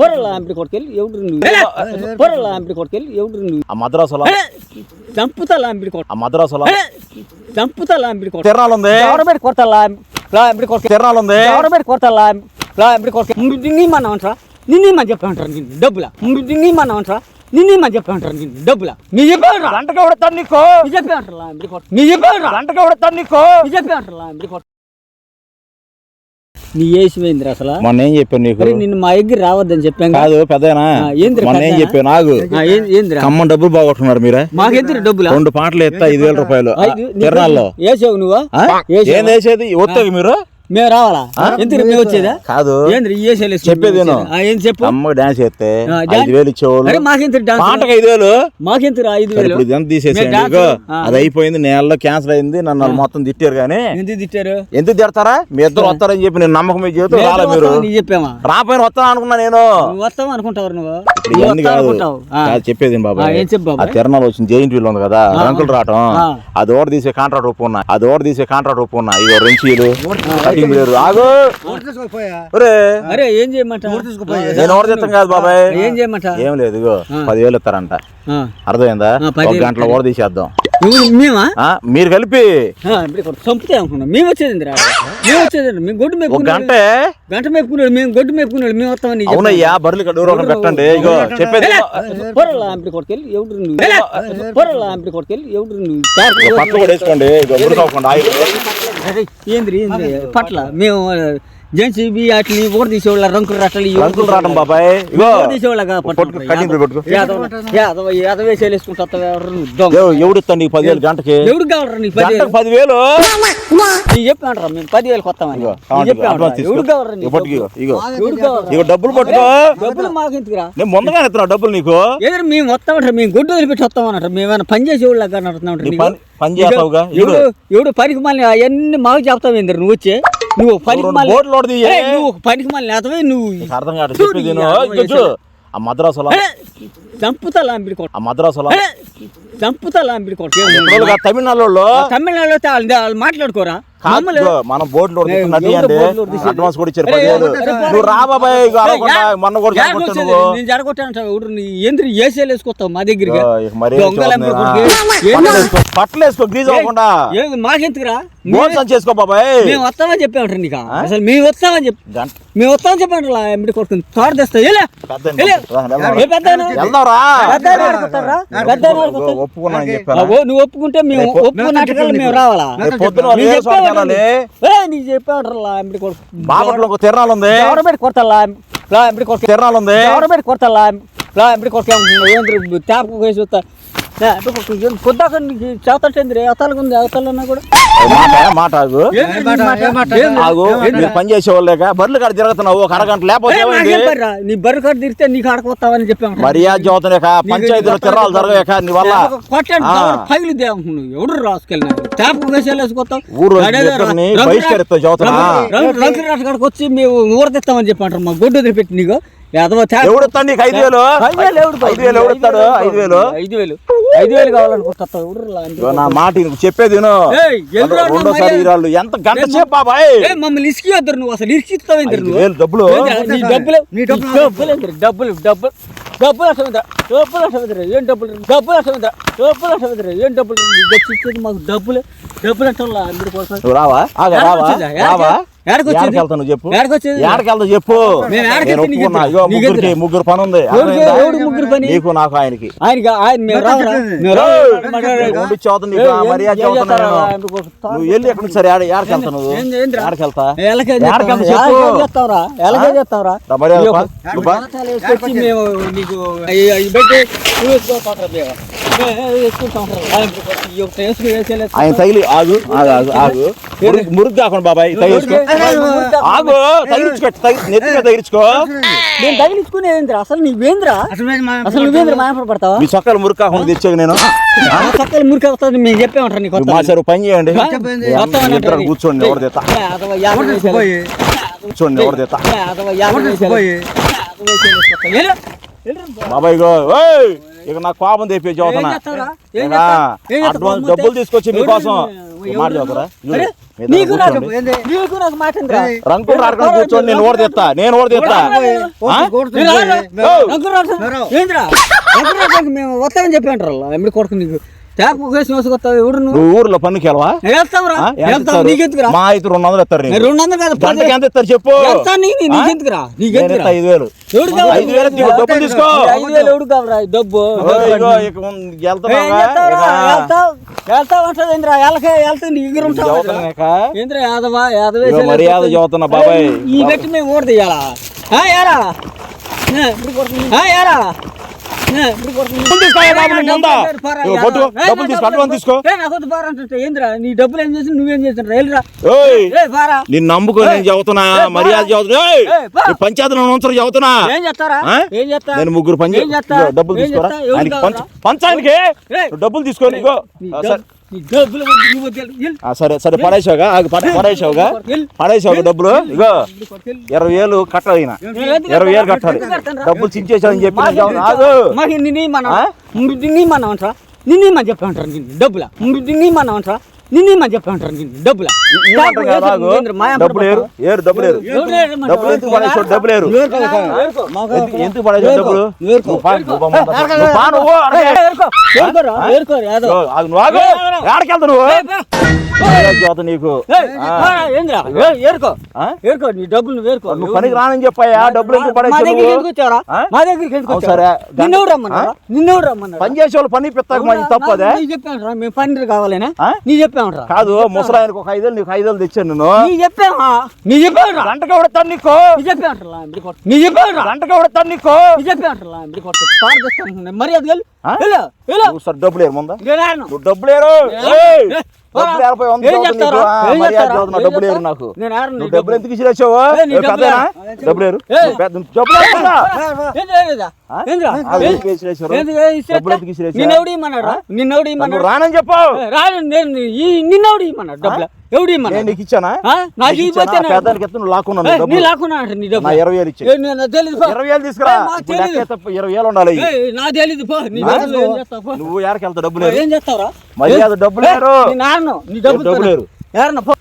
పొరల ఆంపిడి కొట్టుకెళ్ళి ఎవడు నువ్వు? పొరల ఆంపిడి కొట్టుకెళ్ళి ఎవడు నువ్వు? ఆ మద్రాసులో చంపుతా లాంపిడి కొట్ట. ఆ మద్రాసులో చంపుతా లాంపిడి కొట్ట. తిరణాలు ఉంది ఎవడబెట్టి కొడతా లాంపిడి కొట్ట. తిరణాలు ఉంది ఎవడబెట్టి కొడతా లాంపిడి కొట్ట నిన్నీమని చెప్పి అంటారు నిన్ను డబ్బులా? నిన్నీమని చెప్పి అంటారు నిన్ను డబ్బులా? నీ చెప్పాడు గంటకు కొడతాను నీకు? నీ చెప్పి అంటారు లాంపిడి కొట్ట. నీ చెప్పాడు గంటకు కొడతాను నీకు? నీ చెప్పి అంటారు లాంపిడి కొట్ట. నీ ఏసిపోయింది అసలు? మొన్న ఏం చెప్పాను నీకు? నిన్ను మా దగ్గర రావద్దని చెప్పాను కదా. పెద్దనా మొన్న ఏం? చెప్పాను నాకు? ఖమ్మం డబ్బులు బాగొట్టుకున్నారు మీరే? మాకెందుకు డబ్బులా? రెండు పాటలు ఎత్తా ఐదు వేల రూపాయలు. తిరణాల్లో. వేసావు నువ్వు? ఏం వేసేది వస్తాయి మీరు? మేము రావాలా? ఎందుకు మేము వచ్చేదా? కాదు. చెప్పేది. ఏం చెప్పు? అమ్మ డాన్స్ చేస్తే ఐదు వేలు ఇచ్చేవాళ్ళు. ఐదు వేలు మాకెంత ఐదు వేలు ఇదంతా తీసేసేయండి. అది అయిపోయింది. నేలలో క్యాన్సిల్ అయింది. నన్ను మొత్తం తిట్టారు కానీ ఎందుకు తిట్టారు? ఎందుకు తిడతారా? మీ ఇద్దరు వస్తారని చెప్పి నేను నమ్మకం మీద రాలే మీరు. చెప్పామా? రాపోయిన వస్తాను అనుకున్నా నేను. వస్తావు అనుకుంటావు నువ్వు. ఇవన్నీ కాదు. చెప్పేది ఏం ఆ, తిరణాలు వచ్చిన జైంట్ వీల్ ఉంది కదా రంకులు రావటం. అది ఓడ తీసే కాంట్రాక్ట్ ఒప్పుకున్నా. అది ఓడ తీసే కాంట్రాక్ట్ ఒప్పుకున్నా. ఇగో రెంచీలు కటింగ్ లేరు ఆగు ఒరే అరే ఏం నేను తెస్తాం కాదు బాబాయ్ ఏం చేయమంట ఏం లేదు ఇగో పదివేలు ఇస్తారంట. అర్థమైందా ఒక గంటలో ఓడ తీసేద్దాం నువ్వు మేమా ఆ, మీరు కలిపి అనుకున్నాం మేము వచ్చేది రా మేము వచ్చేది మేము గొడ్డు ఒక మేపుకున్నాడు గంట గంట మేపుకున్నాడు మేము గొడ్డు మేపుకున్నాడు మేము వస్తామని నీకు అవునయ్యా బర్రెలు ఇక్కడ దూరం పెట్టండి ఇగో చెప్పేది పొరల ఆంపిడి కొట్టుకెళ్ళి ఎవడు నువ్వు పొరల ఆంపిడి కొట్టుకెళ్ళి ఎవడు నువ్వు ఇగో పట్టు కూడా వేసుకోండి ఇగో ఆయిల్ ఏంద్రి ఏంద్రి పట్ల. మేము జెంట్స్ ఇవి అట్లా ఓడ తీసేవాళ్ళ రంకులు రట్టలు రంకులు రావడం బాబాయ్. ఇగో తీసేవాళ్ళగా పట్టుకో, కటింగ్ పట్టుకో. యాదవేసేసుకుంటా దొంగ? ఎవ- ఎవడు ఇస్తాను నీకు పదివేలు గంటకి? ఎవడు కావాలరా నీకు పదివేలు? గంటకు పదివేలు? నీకు చెప్పామంటారా మేము పదివేలు కొత్తామని. ఎవడు కావాలరా డబ్బులు పట్టుకో. డబ్బులు మాకు ఎందుకురా? నేను ముందుగానే ఇస్తున్నా డబ్బులు నీకు. ఎదురు మేము వస్తామంటారు? మేము గుడ్డు వదిలిపెట్టి వస్తామన్నట్టు మేము ఏమైనా పని చేసే వాళ్ళగా నడుతున్నామంటారు నీ నీకు? పని చేస్తావుగా? ఎవడు ఎవడు పనికి మళ్ళీ అవన్నీ మాకు చెప్తావు నువ్వు వచ్చే? నువ్వు మళ్ళీ బోట్లు నువ్వు పనికి మళ్ళీ నేతవే నువ్వు అర్థం కాదు చెప్పేది. ఆ మద్రాసులో ఏ, చంపుతా లాంపిడి కొట్ట. ఆ మద్రాసులో ఏ, చంపుతా లాంపిడి కొట్ట. తమిళనాడులో తమిళనాడులో మాట్లాడుకోరా? మనం బోట్లు బోట్లు ఓడిసేది? అడ్వాన్స్ కూడా ఇచ్చారు పదివేలు నువ్వు రా బాబాయ్ ఇగో అడగకుండా యా- మొన్న కూడా యాడికి జరగొట్టు వచ్చేది? నువ్వు. నేను జరగొట్టానంటావు ఎవడు నీ ఏంద్రి ఏసేలు వేసుకొస్తావు మా ఇక మరీ? పట్టలు వేసుకో, గ్రీజ్ అవ్వకుండా. మాకెందుకురా? మోసం చేసుకో బాబాయ్. మేము వస్తామని చెప్పామంటారు నీకు. అసలు మేము వస్తామని చెప్పి గంట మేము వస్తామని చెప్పండి ఎంబడి కొడుకుని. తోట తెస్తా ఏలే పెద్ద ఏలే. రా, వెళ్దాం. ఏ పెద్దాయన? వెళ్దాంరా పెద్దాయన ఆడుకుంటారా? పెద్దాయన ఆడుకుంటారా? ఒప్పుకున్నా అని చెప్పాను. అవ్వో, నువ్వు ఒప్పుకుంటే మేము ఒప్పుకున్న నాటకాలు మేము రావాలా? వాళ్ళు నీకు చెప్పామంటారా ఎంబడి కొడుకు. బాపట్లో ఒక తిరణాలు ఉంది ఎవరబెట్టి కొడతా ఎంబడి కొడుకు. తిరణాలు ఉంది ఎవరబెట్టి కొడతా ఎంబడి కొడుకు. ట్యాప్ వేసి పొద్దాక చేతంటే అవతలకు ఉంది అవతలన్నా కూడా మాట మాట ఆగు? ఆగు మీరు పని చేసేవాళ్ళేక బర్రెలు కాడ తిరుగుతున్నావు ఒక అరగంట లేకపోతే? నీ బర్రె కాడ తిరిగితే నీకు ఆడకొస్తావని చెప్పాము మర్యాద చదువుతున్నాక పంచాయతీలో జరగక నీ వల్ల. పైలు ఎవడు వేసేలు వేసుకొస్తాం ఊరు బహిష్కరిస్తావు చదువుతున్నా వచ్చి మేము ఊరదిస్తామని చెప్పంటారు మా గొడ్డు వదిలిపెట్టి నీకు నీకు ఐదు వేలు? ఐదు వేలు ఎవడు ఐదు వేలు ఐదు వేలు ఐదు వేలు. ఐదు వేలు కావాలనుకుంటా నా మాట చెప్పేది రెండోసారి. ఈరాళ్ళు ఎంత గంట సేపు బాబాయ్ ఏ మమ్మల్ని ఇసుకి వద్దరు నువ్వు. అసలు వేలు డబ్బులు. నీ డబ్బులు నీ డబ్బులు? డబ్బులు డబ్బులు డబ్బులు. అసలు డబ్బులు అసలు ఏం డబ్బులు డబ్బులు అసలు డబ్బులు అసలు ఏం డబ్బులు? ఇచ్చేది మాకు డబ్బులు. డబ్బులు అంటే అందరి కోసం. రావా? ఆగా రావా? రావా? చెప్పు ఏడకి వచ్చేది? ఏడకి వెళ్తావు చెప్పు మేము ఏడకి నేను వెళ్తే నీకు ఒప్పుకున్నా ఎందుకు? ఇగో నీకు ముగ్గురికి ఎందుకు? ముగ్గురు పని ఉంది ముగ్గురు పని? నీకు నాకు ఆయనకి ఆయనకి నువ్వు వెళ్ళి ఎక్కడి నుంచి సరే ఏడ ఏడకి వెళ్తావు నువ్వు ఏంది- ఏందిరా? ఏడకి వెళ్తా ఎలాగే ఏడకి వెళ్తా చేస్తావురా? చెప్పు ఆయన తగిలి ఆగు ఆగు ఆగు ఆగు. మురుగు- మురుగు కాకుండా బాబాయ్ తగిలించుకో. ఆగు తగిలించుకో తగి- నెత్తి మీద తగిలించుకో. నేను తగిలించుకునేది ఏంద్రా? అసలు నువ్వేంద్రా అసలు నువ్వేంద్ర మాయపడ పడతావా మీ సొక్కలు మురుగు కాకుండా తెచ్చాక నేను. పక్కన మురికి వస్తుంది మేము చెప్పామంటారు నీకు మా సార్ పని చేయండి. కూర్చోండి ఎవరు వేసేయాలి. కూర్చోండి ఎవరు. వెళ్ళు. బాబాయ్ గో ఓయ్! ఇక నాకు కోపం తెప్పి చదువుతున్నా? అడ్వాన్స్ డబ్బులు? తీసుకొచ్చి మీకోసం మాట రాకుండా కూర్చొని నేను ఓడదెత్తా ఆ? నేను రాను. ఓ! రంగులు రాను. ఏందిరా రంగులు రావడానికి మేము వస్తామని చెప్పి అంటారు ఎప్పుడు కొడుకు నీకు ఊర్లో పనికి వెళ్ళవా మా అయితే రెండు వందలు ఇస్తారు నీకు. రెండు వందలు కాదు పది గంటకి ఎంత ఇస్తారు చెప్పు. ఐదు వేలు? ఐదు నీకు డబ్బులు తీసుకో. ఐదు వేలు ఎవడు కావాలరా? ఈ డబ్బు మర్యాద చదువుతున్నా బాబాయ్. ఈ గట్టి మేము ఓడి తీయాలా? ఆ, ఏరా? ఏ. డబ్బులు నువ్వు తీసుకో, అడ్వాన్స్ తీసుకో. ఏంద్రా నీ డబ్బులు ఏం చేసి నేను చదువుతున్నా మర్యాద చదువుతున్నా. ఉంచరు ఏం చేస్తారా? ఏం చేస్తా నేను ముగ్గురు? ఇగో డబ్బులు తీసుకోరా. డబ్బులు తీసుకో సరే సరే సరే పడేసావుగా పడేసావుగా? వెళ్ళు. పడేసావుగా డబ్బులు? ఇగో. ఇరవై వేలు కట్టాలి ఈయన. ఇరవై వేలు కట్టాలి? డబ్బులు చించేసావని చెప్పి నిన్ను మనం ఆ? నిన్ను మనం అంటారా? నిన్ను మనం చెప్పి అంటారు? నిన్ను డబ్బుల? నిన్ను మనం నిన్ను మనం చెప్పి అంటారు నిన్ను? డబ్బుల? ఈ- ఈ మాట కాదు, ఆగు. డబ్బులు ఏరు ఏరు డబ్బులు ఏరు. డబ్బులు ఎందుకు పడేసావు? డబ్బులు ఏరు. ఎందుకు- ఎందుకు పడేసావు డబ్బులు? నువ్వు పా, నువ్వు పా, ముందు పా. నువ్వు పా నువ్వు అడగే. ఇగో, ఆగు, నువ్వు ఆగు. ఎక్కడికి వెళ్తావు నువ్వు? మర్యాద చదువుతా నీకు. ఏరుకో. ఆ? ఏరుకో నీ డబ్బులు నువ్వు ఏరుకో. నువ్వు పనికి రానని చెప్పాయా? డబ్బులు ఎందుకు? మా దగ్గరికి ఎందుకు? సరే. నిన్నెవరు నిన్నెవరు రమ్మన్నారా? పని చేసే వాళ్ళు పని పిత్తకు తప్పదే? నీ చెప్పాను మేము పన్నీరు కావాలేనా? నీ కాదు ముసలాయనకు ఒక ఐదేళ్ళు నీకు ఐదేళ్ళు తెచ్చాను నేను. నీ చెప్పామా నీ చెప్పామంటారా గంటకి ఎవడతాను నీకు. నీ కొట్టు నీ గంటకి ఎవడతాను నీకు. నీ నువ్వు సరే డబ్బులు ఏరు ముందా? నేను నువ్వు డబ్బులు ఏరు? డబ్బులు ఏరు? నాకు? నువ్వు డబ్బులు. ఎందుకు ఇచ్చిరేసావు డబ్బులా? డబ్బులు? రానని నిన్నెవడు ఇమ్మన్నాడు? డబ్బులు? ఎవడు? నీకు ఇచ్చానా? నాకు నీకు లాక్కున్నావు ఏ, నీ లాక్కున్నా అంట నీ డబ్బులు. ఇరవై వేలు ఇచ్చే పో. ఇరవై వేలు తీసుకురా ఇరవై వేలు ఉండాలి నాకు నీ చేస్తావు పో. నువ్వు ఎక్కడికి వెళ్తావు డబ్బులు ఏరు ఏం చేస్తావురా మర్యాద డబ్బులు ఏరు నీ నాన్న నీ డబ్బులు డబ్బులు తోనే. ఏరు. ఎవరన్నా పో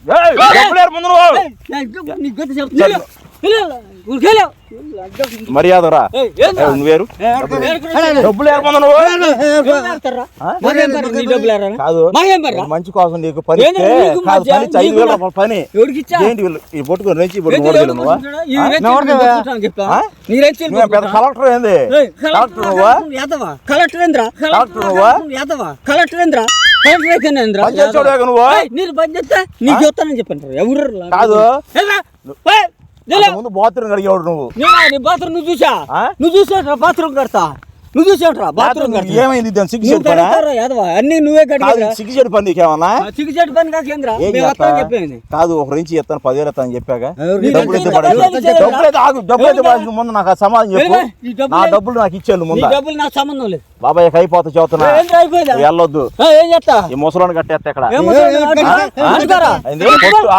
డబ్బులు ఏరు ముందు నువ్వు ఏయ్, నా డబ్బు- నీ గతి చెప్తా. వెళ్ళు, వెళ్ళు, ఊరికెళ్ళు. మర్యాద రా ఏయ్, ఏందిరా? ఏయ్, నువ్వేరు. డబ్బులు ఏరు ముందు నువ్వు ఏం ఏరుతారా? ఆ? మాకేం పర్రా నీ డబ్బులు ఏరరా? కాదు? మంచి కోసం నీకు పని ఐదు వేల పని? ఏంటి ఈ పట్టుకొని నేను పెద్ద? కలెక్టర్ ఏంది కలెక్టర్ నువ్వా యాదవా? కలెక్టర్ ఏంద్రా? కలెక్టర్ నువ్వా? యాదవా? కలెక్టర్ ఏంద్రా? నువ్వు ఏయ్, మీరు పని చేస్తే నీకు చెప్తానని చెప్పండి ఎవరు కాదు. ముందు బాత్రూమ్ కడిగేవాడు నువ్వు. నేనా? నీ బాత్రూమ్ నువ్వు చూసా? నువ్వు చూసాట్రా బాత్రూమ్ కడతా? నువ్వు చూసాట్రా బాత్రూమ్ ఏమైంది? దాని సిగ్గు చెడు అన్ని నువ్వే కడిగా సిగ్గు చెడు పని నీకేమన్నా? చికిచెట్టు పని కాకేంద్రా చెప్పింది. కాదు ఒక నుంచి ఇస్తాను పదివేలు ఇస్తాను చెప్పాక. డబ్బులు అయితే ఆగు డబ్బులు అయితే ముందు నాకు ఆ సమాధానం చెప్పు. నా డబ్బులు నాకు ఇచ్చేళ్ళు నీ ముందు డబ్బులు నాకు సంబంధం లేదు. బాబాయ్ అయిపోతా చదువుతున్నా. వెళ్ళొద్దు. ఏ, చేస్తా? ఈ ముసలోని కట్టేస్తా ఇక్కడ.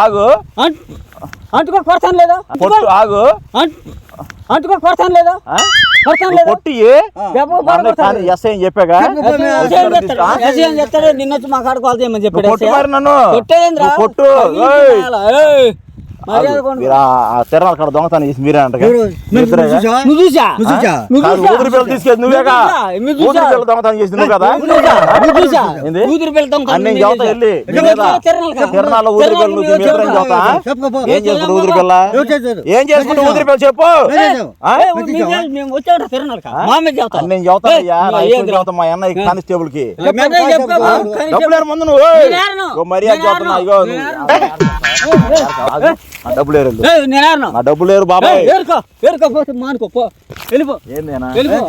ఆగు. అంటు- అంటుకో కొడతాను లేదా? పొట్టు ఆగు. అంటు- అంటుకో కొడతాను లేదా? కానీ ఎస్ అని చెప్పాగా నిన్న వచ్చి మా కాడకు కాల్ చేయమని చెప్పాడు పొట్టు తిరణాల కాడ దొంగతనం చేసి మీరే అంట నువ్వు చూసా? నువ్వు చూసా? నువ్వు కాదు చూసా? ఊదిరి పిల్లలు తీసుకెళ్ళి నువ్వేగా? నువ్వు చూసా? నువ్వు చూసా? ఊదిరి పిల్లలు దొంగతనం చేసి నువ్వు కదా వెళ్ళి. తిరణాలు ఊదిరి నువ్వు చదువుతా ఏం చేసుకుంటూ ఊదిరి పిల్ల? ఏం చేసుకుంటూ ఊదిరి పిల్ల చెప్పు? మా. నేను అన్నయ్య కానిస్టేబుల్కి డబ్బులు ముందు నువ్వు మర్యాద నేను చదువుతున్నా. ఇగో. నా డబ్బులు ఏరు నేను. నా డబ్బులు ఏరు బాబాయ్. ఏరుకో ఏరుకో పో, మానుకో పో. వెళ్ళిపో. ఏందేనా వెళ్ళిపో.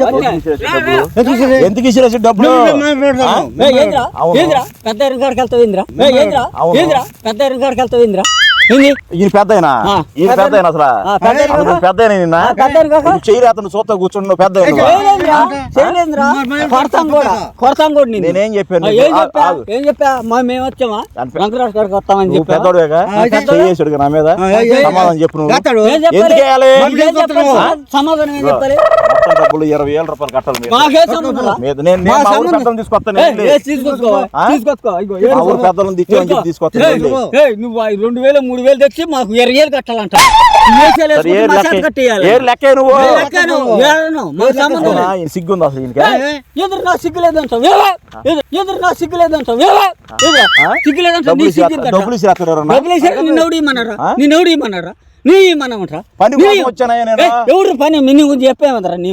ఎందుకు ఇసిరేసి డబ్బులు? ఏంద్రా? పెద్ద ఎరుగాడికి వెళ్తావు ఏంద్రా? ఏంద్రా? పెద్ద ఎరుగాడికి వెళ్తావు ఏంద్రా ఏంది ఈయన పెద్దయినా? ఆ. ఈయన పెద్దయినా అసలు? ఆ, పెద్దాయన అసలు నువ్వు పెద్దయినా నిన్న? ఆ, పెద్దాయన కాక? నువ్వు చెయ్యి అతను చూస్తా పెద్ద చేయలేదురా. చేయలేదురా కొడతాం కూడా. కొడతాం కూడా నిన్ను. నేనేం చెప్పాను? ఏం చెప్పా? మేము వచ్చామా? వెంకటరాజు గారికి వస్తామని చెప్పా నా మీద? సమాధానం చెప్పు? సమాధానం ఏం చెప్పాలి? డబ్బులు ఇరవై వేల రూపాయలు కట్టాలి తీసుకొస్తాను తీసుకొస్తాను. ఏయ్, నువ్వు ఆ రెండు వేలు మూడు వేలు తెచ్చి మాకు వేలు కట్టాలంట. సిగ్గుంది అసలు ఎదురు నా? ఎదురు- నా సిగ్గు డబ్బులు ఇమ్మన్నారా ఇమ్మన్నారా నీ పని ఎవరు చెప్పేమంటారా నీ.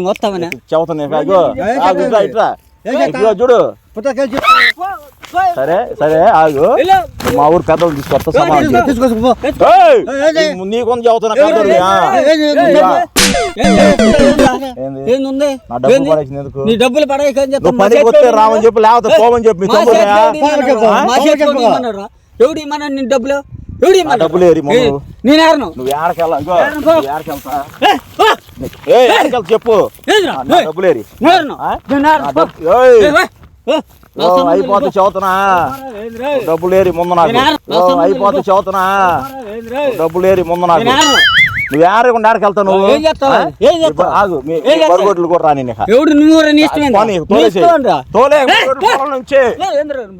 ఇగో చూడు. సరే సరే ఆగు మా ఊరు పెద్దలు తీసుకొస్తా! నీ- డబ్బులు వస్తే? రామని చెప్పి లేకపోతే పోమని చెప్పి? ఎవడు ఇమ్మన్నా నీ డబ్బులు ఎవడు ఏరి నేను ఏరను. నువ్వు ఏడకెళ్ళా చెప్పు డబ్బులు ఏరి అయిపోతే. చదువుతున్నా ఏందిరా? డబ్బులు ఏరి ముందు నాకు అయిపోతే. చదువుతున్నా ఏందిరా? డబ్బులు ఏరి ముందు నాకు నువ్వు ఏరకుండా ఏడకెళ్తావు నువ్వు? ఏం చేస్తావు? ఏం చేస్తావు? ఆగు. మీ ఏం చేస్తావు? బరుగొడ్లు కూడా రాని ఎవడు నువ్వు నీ. ఇష్టమేందా? తోలే. పొలం నుంచి?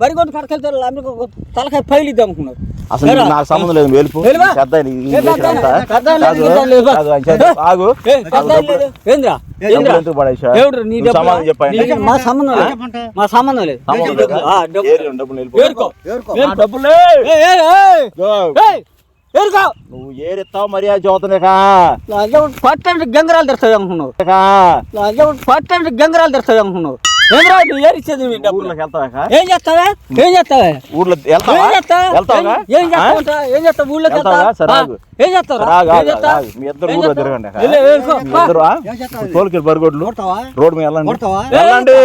బరిగొడ్డు కడకెళ్తారు తలకాయ పైలిద్దాం అనుకున్నారు. అసలు నీకు సంబంధం లేదు వెళ్ళిపో. పెద్ద ఆగు. ఏందిరా? మా సంబంధం లేదు. మా సంబంధం లేదు. డబ్బులు. ఏరుకో. నువ్వు ఏరెత్తావు మర్యాద లాగే ఒకటి పట్టండి గంగరాలు తెస్తావు అనుకున్నావు. లాగే పట్టండి గంగరాలు తెస్తావు అనుకున్నావు. ఏంద్రా నువ్వు ఏరిచ్చేది మీ ఊర్లోకి వెళ్తావా ఏం చేస్తావా? ఏం చేస్తావా? ఊర్లో వెళ్తావా? ఏం చేస్తావు? వెళ్తావా? ఏం చేస్తావు ఏం చేస్తావు? ఊళ్ళోకి వెళ్తావా? వెళ్తావా? సరే, ఆ, ఆగు. ఏం చేస్తావు రాగు, ఆగు, ఆగు. మీ ఇద్దరు ఊర్లో తిరగండి ఇద్దరు ఆ? తోలుకెళ్ళి బరిగొడ్లు. రోడ్డు మీద వెళ్ళండి. వెళ్ళండి.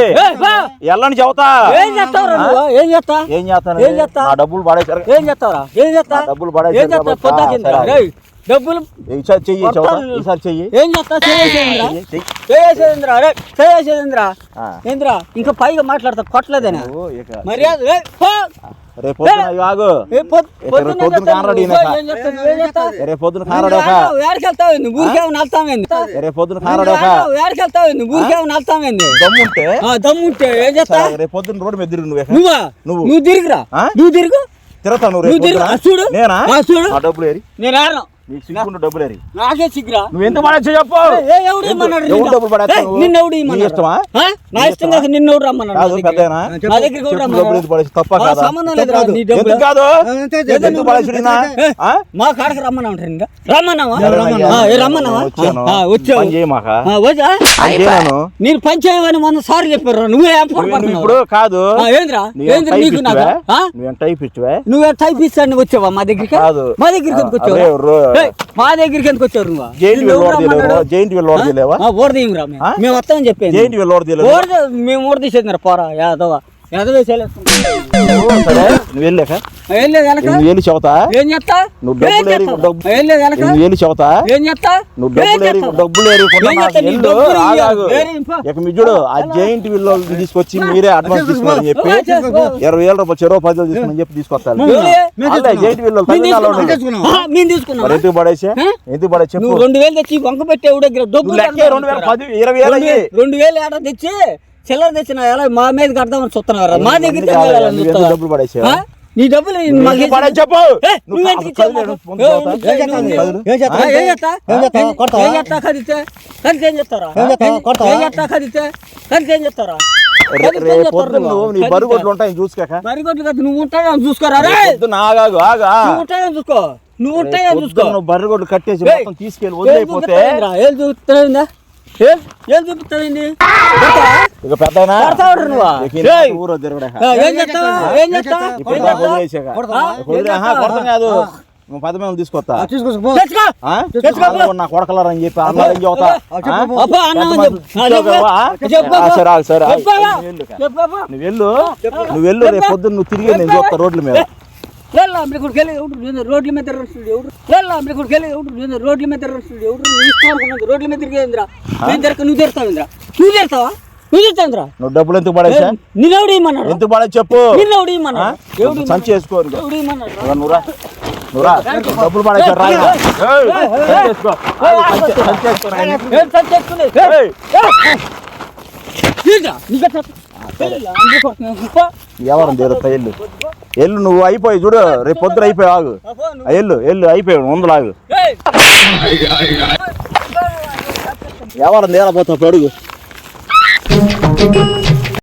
వెళ్ళండి చెబుతా. ఏం చేస్తావురా నువ్వు? ఏం చేస్తా ఏం చేస్తాను? ఏం చేస్తా? నా డబ్బులు పడేసారు ఏం చేస్తావురా? ఏం చేస్తా నా డబ్బులు పడేసారు ఏం చేస్తా కాబట్టి, డబ్బులు ఈసారి చెయ్యి. ఈసారి చెయ్యి. ఏం చేస్తా? చేసేసేంద్రా చెయ్యి, చెయ్యి. చేసేసేంద్రా రే చేసేసేంద్రా ఆ. ఏంద్రా? ఇంకా పైగా మాట్లాడతా కొట్టలేదేనా? మర్యాద. రేపు పొద్దున నువ్వు? చేస్తావు? నువ్వు ఊరికేమో నలుతామేంది రేపు పొద్దున ఊరికేమో నలుతామేంది దమ్ముంటే? ఏం చేస్తా? రేపు పొద్దున రోడ్డు మీద తిరుగు నువ్వే నువ్వా? నువ్వు. నువ్వు తిరుగురా? ఆ? నువ్వు తిరుగు? తిరగతావు నువ్వు నువ్వు రేపు తిరుగు. పొద్దున? ఆ, చూడు. నేనా? ఆ, చూడు. నా డబ్బులు ఏరి? నేను ఆడను నీకు సిగ్గుండు డబ్బులు ఏరి నాకే సిగ్గురా? నువ్వు ఎంత పడచ్చు చెప్పు. ఏ, ఎవడు ఇమ్మన్నాడు ఎవడు నిన్ను? డబ్బులు ఎవడు నీ ఇమ్మన్నాడు? ఇష్టమా? ఆ? నా ఇష్టం కాదు నిన్ను ఎవడు రమ్మన్నాడు నా కాదు దగ్గరికి? పెద్దనా నా దగ్గరికి ఎవడు చెప్పు డబ్బులు ఎందుకు పడేసి తప్ప ఆ, కాదా? సంబంధం లేదురా, నీ ఎందుకు డబ్బులు. కాదు ఏదో ఎందుకు పడేసినా ఏ, మా కాడకి రమ్మన్నా. ఉంటారు ఇంకా రమ్మన్నావా? రమ్మన్నావా వచ్చావు. పని? పని చేయను. నేను పని చేయమని వంద సార్లు చెప్పారు నువ్వే? ఇప్పుడు? కాదు. ఏంద్రా? ఏంద్రా? నీకు నాకు? నువ్వేం టైప్ ఇచ్చివా? నువ్వే టైప్ ఇస్తాను వచ్చావా మా దగ్గరికి? కాదు. మా దగ్గరికి వచ్చావు మా దగ్గరికి ఎందుకు నువ్వు? జైంట్ ఎవరు ఓడ తీయలేవా ఓడదీయం రా మేము. వస్తామని చెప్పాను జైంట్ వీల్ ఓడ తీయలేవా ఓడదే మేము ఓడ తీసేది పోరా యాదవ. యాదవ సరే నువ్వు వెళ్ళాక నువ్వు వెళ్ళి చెబుతా? ఏం నువ్వు డబ్బులు ఏరి? డబ్బు- నువ్వు వెళ్ళి చెబుతా? ఏం నువ్వు డబ్బులు ఏరి? డబ్బులు ఏరి. ఇక ఆ జైంట్ వీల్ తీసుకొచ్చి మీరే అడ్వాన్స్ తీసుకోమని చెప్పి. ఇరవై వేల రూపాయలు చెరో పదివేలు తీసుకుని చెప్పి? జైంట్ మేము తీసుకున్నాం. మరి ఎందుకు పడేసా? ఎందుకు పడే చెప్పు. నువ్వు రెండు వేలు తెచ్చి వంక పెట్టి దగ్గర డబ్బులు రెండు వేల పది ఇరవై రెండు వేలు- రెండు వేలు ఏడ తెచ్చి? చిల్లర తెచ్చిన ఎలా మా మీద కడదామని చూస్తున్నారా మా దగ్గర డబ్బులు పడేసావు? నీ డబ్బులు చెప్పు. నువ్వు. బరుగొడ్లు చూసుకోక బరిగొడ్లు కాదు, చూసుకోరా? ఆగాగు ఆగా. నువ్వు చూసుకో. నువ్వు ఉంటాయో రేపు చూసుకో. నువ్వు బర్రెగొడ్లు కట్టేసి తీసుకెళ్ళి చూపిస్తావేంద్రా? ఏం చూపిస్తావేందా? ఏం? ఇక. ఊరు కాదు. నువ్వు పది మంది తీసుకొస్తా. చెప్పి అన్నారని చెబుతా? సరే నువ్వు వెళ్ళు. నువ్వు వెళ్ళు. రేపు పొద్దున్న నువ్వు తిరిగి నేను చూస్తా రోడ్ల మీద. వెళ్ళా అమెరికాకి వెళ్ళి నేను రోడ్ల మీద తిరగడు ఎవడు వెళ్ళా అమెరికాకి వెళ్ళి నేను రోడ్ల మీద తిరగడు ఎవడు నీ ఇష్టం రోడ్ల మీద తిరిగేంద్రా నేను తిరగ నువ్వు తిరుగుతావేంద్రా నువ్వు తిరుగుతావా నువ్వు తిరుగుతావేంద్రా నువ్వు డబ్బులు ఎందుకు పడేసా నిన్నెవడు ఇమ్మన్నాడు ఎందుకు పడేసి చెప్పు నిన్నెవడు ఆ? ఇమ్మన్నాడు ఎవడు సంచి ఇక. ఎవడు ఇమ్మన్నాడు డబ్బులు పడేసారు రా సంచి. సంచి- సంచి వేసుకో రా. ఎవరం తీరుతా ఎల్లు. ఎల్లు నువ్వు అయిపోయి చూడు రేపు పొద్దున అయిపోయి ఆగు. ఆ, ఎల్లు ఎల్లు అయిపోయి ముందు ఆగు. ఏయ్. ఎవరం తీరపోతావు అడుగు.